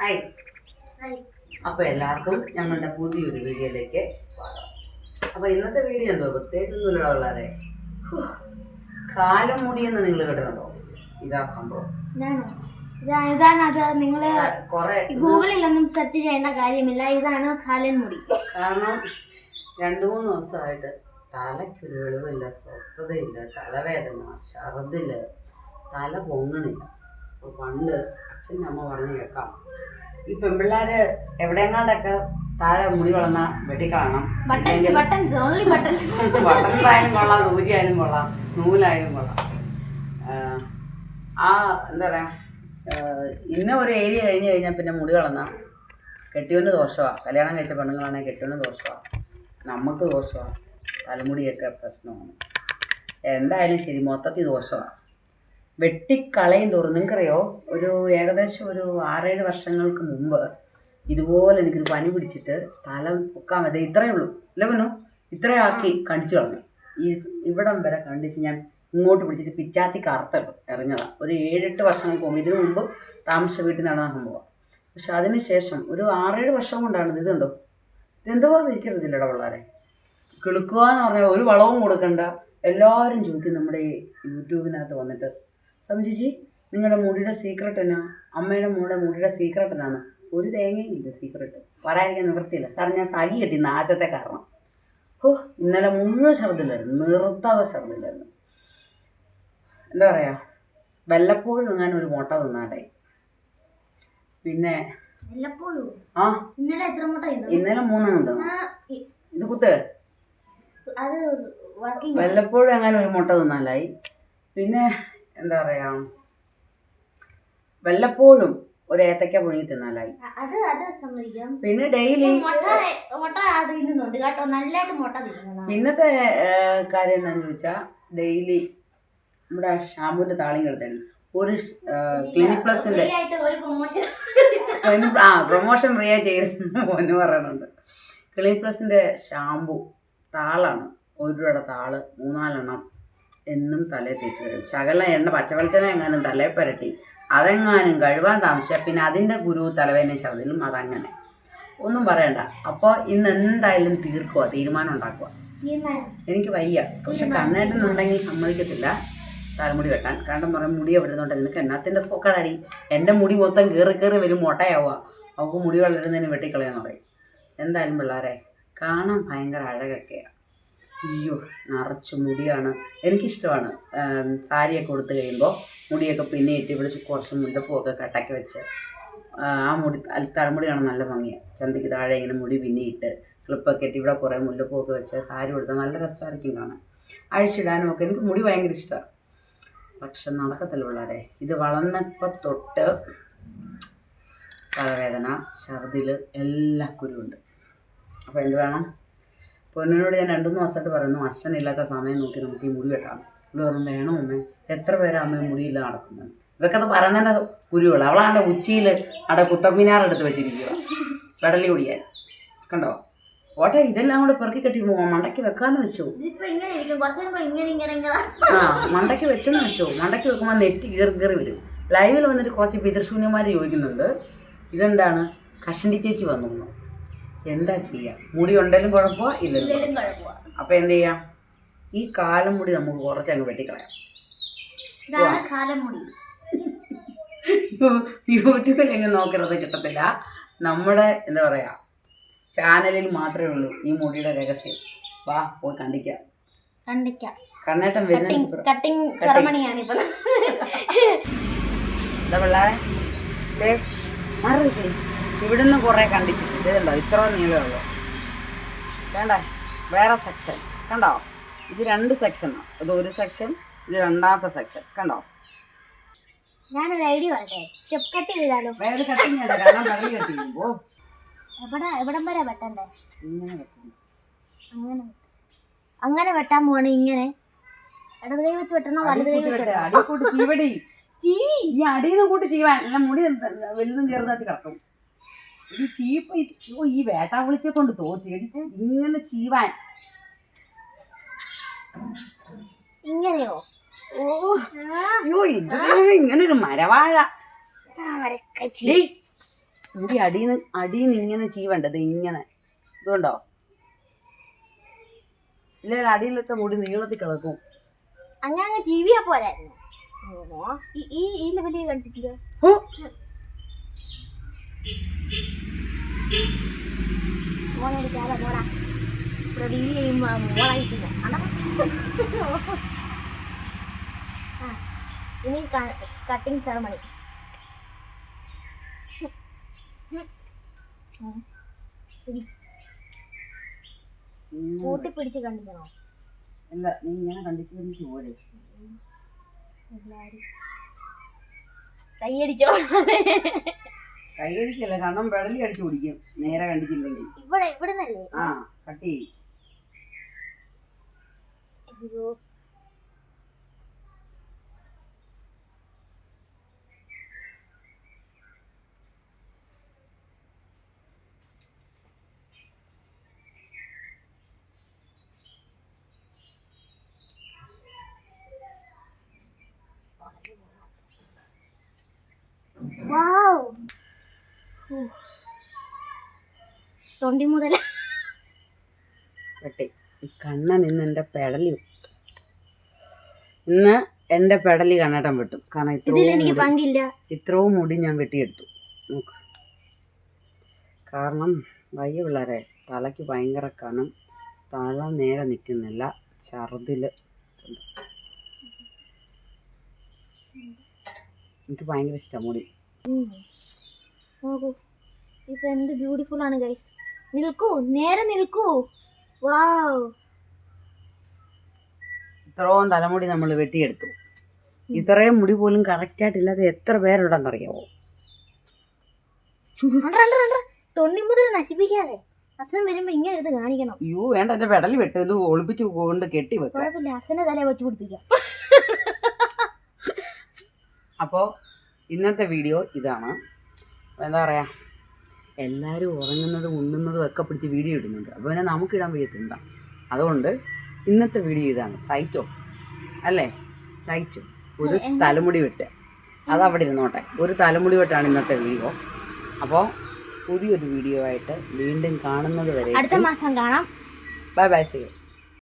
Hi അപ്പോൾ എല്ലാവർക്കും ഞങ്ങളുടെ പുതിയൊരു വീഡിയോയിലേക്ക് സ്വാഗതം. അപ്പോൾ ഇന്നത്തെ വീഡിയോ എന്തോ പ്രത്യേകിച്ചൊന്നുമില്ല വളരെ കാലം മുടിയെന്ന് നിങ്ങൾ കേട്ടിട്ടുണ്ടോ ഇതാ സംഭവം. ഇതാണ്? അത്. നിങ്ങൾ ഗൂഗിളിലൊന്നും സെർച്ച് ചെയ്യേണ്ട കാര്യമില്ല. ഇതാണ് കാലൻ മുടി. കാരണം രണ്ടു മൂന്ന് ദിവസമായിട്ട് തലയ്ക്കൊരു വെളിവില്ല സ്വസ്ഥതയില്ല തലവേദന ഛർദിൽ തല പൊങ്ങണില്ല. അപ്പോൾ പണ്ട് അച്ഛന്റെ അമ്മ പറഞ്ഞു കേൾക്കാം. ഈ പെൺപിള്ളേര് എവിടെയെങ്ങാണ്ടൊക്കെ താഴെ മുടി വളർന്ന വെട്ടിക്കളണം ബട്ടൺസായാലും കൊള്ളാം സൂചിയായാലും കൊള്ളാം നൂലായാലും കൊള്ളാം. ആ എന്താ പറയാ ആഹ് ഇന്ന ഒരു ഏരിയ കഴിഞ്ഞ് കഴിഞ്ഞാൽ പിന്നെ മുടി കളന്ന കെട്ടിയോന് ദോഷമാണ് കല്യാണം കഴിച്ച പെണ്ണുങ്ങളാണെങ്കിൽ കെട്ടിയോന് ദോഷമാണ് നമുക്ക് ദോഷമാണ് തലമുടിയൊക്കെ പ്രശ്നമാണ്. എന്തായാലും ശരി മൊത്തത്തിൽ ദോഷമാണ് വെട്ടിക്കളയും തോറും. നിങ്ങൾക്കറിയോ? ഒരു ഏകദേശം ഒരു ആറേഴ് വർഷങ്ങൾക്ക് മുമ്പ് ഇതുപോലെ എനിക്കൊരു പനി പിടിച്ചിട്ട് തല പൊക്കാൻ മതി ഇത്രയേ ഉള്ളൂ. അല്ലേ ഇത്രയാക്കി കണ്ടിച്ചു കളഞ്ഞു. ഈ ഇവിടം വരെ കണ്ടിച്ച് ഞാൻ ഇങ്ങോട്ട് പിടിച്ചിട്ട് പിച്ചാത്തി കറുത്തിട്ടു ഇറങ്ങിയതാണ് ഒരു ഏഴെട്ട് വർഷങ്ങൾക്ക് മുമ്പ് ഇതിനു മുമ്പ് താമസ വീട്ടിൽ നടന്ന സംഭവം. പക്ഷെ അതിനുശേഷം ഒരു ആറേഴ് വർഷം കൊണ്ടാണ് ഇത് ഇതെന്തോ എനിക്കറിയത്തില്ലടാ പിള്ളേരെ. കിളുക്കുക എന്ന് പറഞ്ഞാൽ ഒരു വളവും കൊടുക്കണ്ട. എല്ലാവരും ചോദിക്കും നമ്മുടെ ഈ യൂട്യൂബിനകത്ത് വന്നിട്ട് സംശിച്ചി നിങ്ങളുടെ മുടിയുടെ സീക്രട്ട് എന്നാ? അമ്മയുടെ മോളുടെ മുടിയുടെ സീക്രട്ട് എന്നാണ്. ഒരു തേങ്ങയും ഇല്ല സീക്രട്ട് പറയാതിരിക്കാൻ നിവൃത്തിയില്ല. കാരണം ഞാൻ സഹി കെട്ടി നാശത്തെ കാരണം. ഓ ഇന്നലെ മുഴുവൻ ശബ്ദമില്ലായിരുന്നു നിർത്താതെ ശബ്ദമില്ലായിരുന്നു എന്താ പറയാ? വല്ലപ്പോഴും ഞാൻ ഒരു മുട്ട തിന്നാട്ടെ പിന്നെ ആ. ഇന്നലെ എത്ര മുട്ട ഇന്നലെ മൂന്നെണ്ണം തിന്നു. ഇത് കുത്ത്. വല്ലപ്പോഴും അങ്ങനെ ഒരു മുട്ട തിന്നാലായി പിന്നെ എന്താ പറയാ? വല്ലപ്പോഴും ഒരു ഏത്തക്ക പുഴുങ്ങി തിന്നാലായി. അത് അത് സമ്മതിക്കാം പിന്നെ ഡെയിലി മുട്ട തിന്നുന്നുണ്ട് കേട്ടോ. നല്ലതായിട്ട് മുട്ട തിന്നുന്നതാണ് പിന്നത്തെ കാര്യം എന്താണെന്ന് ചോദിച്ചാൽ ഡെയിലി നമ്മുടെ ഷാമ്പൂന്റെ താളിയും കിടത്തണം ഒരു ക്ലിനിക് പ്ലസിന്റെ ആ പ്രൊമോഷൻ ഫ്രീ ആയി ചെയ്യുന്നു എന്ന് പറയുന്നുണ്ട് ക്ലിനിക് പ്ലസിന്റെ ഷാമ്പു താളാണ്. ഒരു രൂപയുടെ താൾ മൂന്നാലെണ്ണം. എന്നും തലയിൽ തേച്ച് കഴിയും ശകലം എണ്ണ പച്ചവെളിച്ചെണ്ണ എങ്ങാനും തലയിൽ പുരട്ടി അതെങ്ങാനും കഴുകാൻ താമസിച്ചാൽ പിന്നെ അതിന്റെ ഗുരു തലവേദന ഛർദിലും അതങ്ങനെ. ഒന്നും പറയണ്ട. അപ്പോൾ ഇന്ന് എന്തായാലും തീർക്കുക തീരുമാനം ഉണ്ടാക്കുക എനിക്ക് വയ്യ. പക്ഷെ കണ്ണേട്ടനുണ്ടെങ്കിൽ സമ്മതിക്കത്തില്ല. തലമുടി വെട്ടാൻ. കാരണം പറയും മുടി വരുന്നുണ്ട് നിനക്ക് എന്നാത്തിന്റെ സ്പോക്കടടി എന്റെ മുടി മൊത്തം കയറി കയറി വരും മുട്ടയാവുക അവക്ക് മുടി വളരുന്നതിന് വെട്ടിക്കളയാന്ന് പറയും. എന്തായാലും പിള്ളേരെ കാണാൻ ഭയങ്കര അഴകൊക്കെയാണ് അയ്യോ നിറച്ച് മുടിയാണ്. എനിക്കിഷ്ടമാണ്. സാരിയൊക്കെ കൊടുത്തു കഴിയുമ്പോൾ മുടിയൊക്കെ പിന്നെ ഇട്ട് പിടിച്ച് കുറച്ച് മുല്ലപ്പൂവൊക്കെ കട്ടക്കി വെച്ച് ആ മുടി തലമുടിയാണ് തലമുടി നല്ല ഭംഗി. ചന്തയ്ക്ക് താഴെ ഇങ്ങനെ മുടി പിന്നിയിട്ട് ക്ലിപ്പൊക്കെ ഇട്ട് ഇവിടെ കുറേ മുല്ലപ്പൂവൊക്കെ വെച്ച് സാരി കൊടുത്താൽ നല്ല രസമായിരിക്കും കാണാൻ. അഴിച്ചിടാനും ഒക്കെ എനിക്ക് മുടി ഭയങ്കര ഇഷ്ടമാണ് പക്ഷെ നടക്കത്തില്ല പിള്ളേരെ. ഇത് വളർന്നപ്പോൾ തൊട്ട് തലവേദന ഛർദിൽ എല്ലാ കുരുവുണ്ട്. അപ്പോൾ എന്ത് വേണം? പൊന്നിനോട് ഞാൻ രണ്ടു മൂന്ന് ദിവസമായിട്ട് പറയുന്നു അച്ഛനില്ലാത്ത സമയം നോക്കി നമുക്ക് ഈ മുടി വെട്ടാം. ഇവിടെ പറഞ്ഞു വേണോ അമ്മേ? എത്ര പേരാ അമ്മ മുടിയില്ല നടക്കുന്നത് ഇതൊക്കെ പറയുന്നതിന്റെ കുരുവുള്ള അവളാണ്ട് ഉച്ചയിൽ അവിടെ കുത്തമ്മിനാർ എടുത്ത് വെച്ചിരിക്കുക വെടലി കുടിയാൻ. കണ്ടോ? ഓട്ടെ ഇതെല്ലാം കൂടെ പെറുക്കി കെട്ടി മണ്ടയ്ക്ക് വെക്കാന്ന് വെച്ചു. ആ മണ്ടയ്ക്ക് വെച്ചെന്ന് വെച്ചു. മണ്ടയ്ക്ക് വെക്കുമ്പോൾ നെറ്റ് കീറി കീറി വരും. ലൈവിൽ വന്നിട്ട് കുറച്ച് പിതൃശൂന്യന്മാർ ചോദിക്കുന്നുണ്ട് ഇതെന്താണ്? കഷണ്ടി ചേച്ചി വന്നു. എന്താ ചെയ്യുക മുടി ഉണ്ടെങ്കിലും കുഴപ്പമോ ഇല്ലെങ്കിലും അപ്പൊ അപ്പോൾ എന്ത് ചെയ്യാം? ഈ കാലം മുടി നമുക്ക് കുറച്ചങ്ങ് വെട്ടിക്കളയാം. യൂട്യൂബിൽ എങ്ങനെ നോക്കരുത് കിട്ടത്തില്ല. നമ്മുടെ എന്താ പറയുക ചാനലിൽ മാത്രമേ ഉള്ളൂ ഈ മുടിയുടെ രഹസ്യം. വാ പോയി കണ്ടിക്കാം. കണ്ടിക്കാം. കണ്ണേട്ടൻ കട്ടിങ് വരുന്ന കട്ടിങ് എന്താ പിള്ളേരെ? മാറി. ഇവിടുന്ന് കുറേ കണ്ടിട്ടുണ്ട് ഇതുണ്ടോ ഇത്ര നീളമുള്ളൂ വേണ്ട? വേറെ സെക്ഷൻ കണ്ടോ? ഇത് രണ്ട് സെക്ഷനാണ് അത് ഒരു സെക്ഷൻ ഇത് രണ്ടാമത്തെ സെക്ഷൻ കണ്ടോ? ഞാനൊരു ഐഡിയ കട്ട് ചെയ്താലോ? വേറെ കട്ടിങ് കാരണം വെള്ളി കട്ട് ചെയ്യുമ്പോൾ എവിടെ എവിടം വരെ വെട്ടണ്ടേ? ഇങ്ങനെ അങ്ങനെ അങ്ങനെ വെട്ടാൻ പോവാണ് ഇങ്ങനെ. ഇടത് കൈ വെച്ച് വെട്ടണോ? വലത് കൈ വെച്ച് വെട്ടണോ? അടി കൂട്ടി ചീവടി. ചീവി. ഈ അടിയിൽ കൂട്ടി ചീവാൻ. എല്ലാം മുടി വലുതും ചെറുതായിട്ട് കിടക്കും. ഈ ചീപ്പ് ഈ- ഓ, ഈ വേട്ട വിളിച്ചെ കൊണ്ട് തോറ്റി. ഇങ്ങനെ ചീവാൻ. ഇങ്ങനെയോ? ഓ അയ്യോ ഇത് ഇങ്ങനെ ഒരു മരവാഴ. ഇവിടെ അടിയിൽ അടിയിൽ നിന്ന് ഇങ്ങനെ ചീവണ്ടത് ഇങ്ങനെ. ഇതുകൊണ്ടോ? ഇല്ല അടിയിലത്തെ മുടി നീളത്തിൽ കിടക്കും. അങ്ങനെ അങ്ങ് ടി വിയാ പോരായിരുന്നു ഈ ഈ ലെവലിൽ കണ്ടിട്ടില്ല. എടുക്കാതെ മോടാ ഇവിടെ ഡീൽ ചെയ്യുമ്പോ മോളായിട്ടില്ല അതാ ആ ഇനി കട്ടിങ് സെറമണി. കൂട്ടി പിടിച്ച് കണ്ടിക്കണോ അല്ല നീ ഇങ്ങനെ കണ്ടിട്ട് പോരെ. എല്ലാരും. കൈയടിച്ചോ കഴിക്കില്ല കണ്ണം പെടലി അടിച്ചു കുടിക്കും. നേരെ കണ്ടിട്ടില്ലെങ്കിൽ. ഇവിടെ ഇവിടെ ആ കട്ടി ചെയ്യും അയ്യോ വാവ് തൊണ്ടി മുതൽ പട്ടി കണ്ണ നിന്ന് എന്റെ പെടലി. ഇന്ന് എന്റെ പെടലി കണ്ണേട്ടൻ വെട്ടും. കാരണം ഇത്രയും ഇത്രയും മുടി ഞാൻ വെട്ടിയെടുത്തു. നോക്ക്. കാരണം വയ്യ പിള്ളേരെ തലയ്ക്ക് ഭയങ്കര കനം തല നേരെ നിൽക്കുന്നില്ല ഛർദിൽ എനിക്ക് ഭയങ്കര ഇഷ്ടം മുടി. നോക്കൂ. ഇപ്പൊ എന്ത് ബ്യൂട്ടിഫുൾ ആണ് ഗൈസ് നിൽക്കൂ നേരെ നിൽക്കൂ. വാവ് ഇത്രയും തലമുടി നമ്മൾ വെട്ടിയെടുത്തു. ഇത്രയും മുടി പോലും കറക്റ്റായിട്ടില്ലാതെ എത്ര പേരുണ്ടെന്നറിയാമോ തൊണ്ണി മുതൽ നശിപ്പിക്കാതെ അച്ഛൻ വരുമ്പോ ഇങ്ങനെ ഇത് കാണിക്കണം. അയ്യോ വേണ്ട എന്റെ പെടൽ വെട്ട്. ഇത് ഒളിപ്പിച്ച് കൊണ്ട് കെട്ടി വെക്കാം. കുഴപ്പമില്ല അച്ഛനെ തലയെ വെച്ച് പിടിപ്പിക്കാം. അപ്പോൾ ഇന്നത്തെ വീഡിയോ ഇതാണ്. എന്താ പറയുക എല്ലാവരും ഉറങ്ങുന്നതും ഉണ്ണുന്നതും ഒക്കെ പിടിച്ച് വീഡിയോ ഇടുന്നുണ്ട്. അപ്പോൾ പിന്നെ നമുക്കിടാൻ വയ്യത്തില്ല അതുകൊണ്ട് ഇന്നത്തെ വീഡിയോ ഇതാണ്. സൈറ്റോ അല്ലേ? സൈറ്റോ ഒരു തലമുടി വെട്ട്. അതവിടെ ഇരുന്നോട്ടെ. ഒരു തലമുടി വെട്ടാണ് ഇന്നത്തെ വീഡിയോ അപ്പോൾ പുതിയൊരു വീഡിയോ ആയിട്ട് വീണ്ടും കാണുന്നത് വരെ അടുത്ത മാസം കാണാം. ബൈ ബൈ ചെയ്യും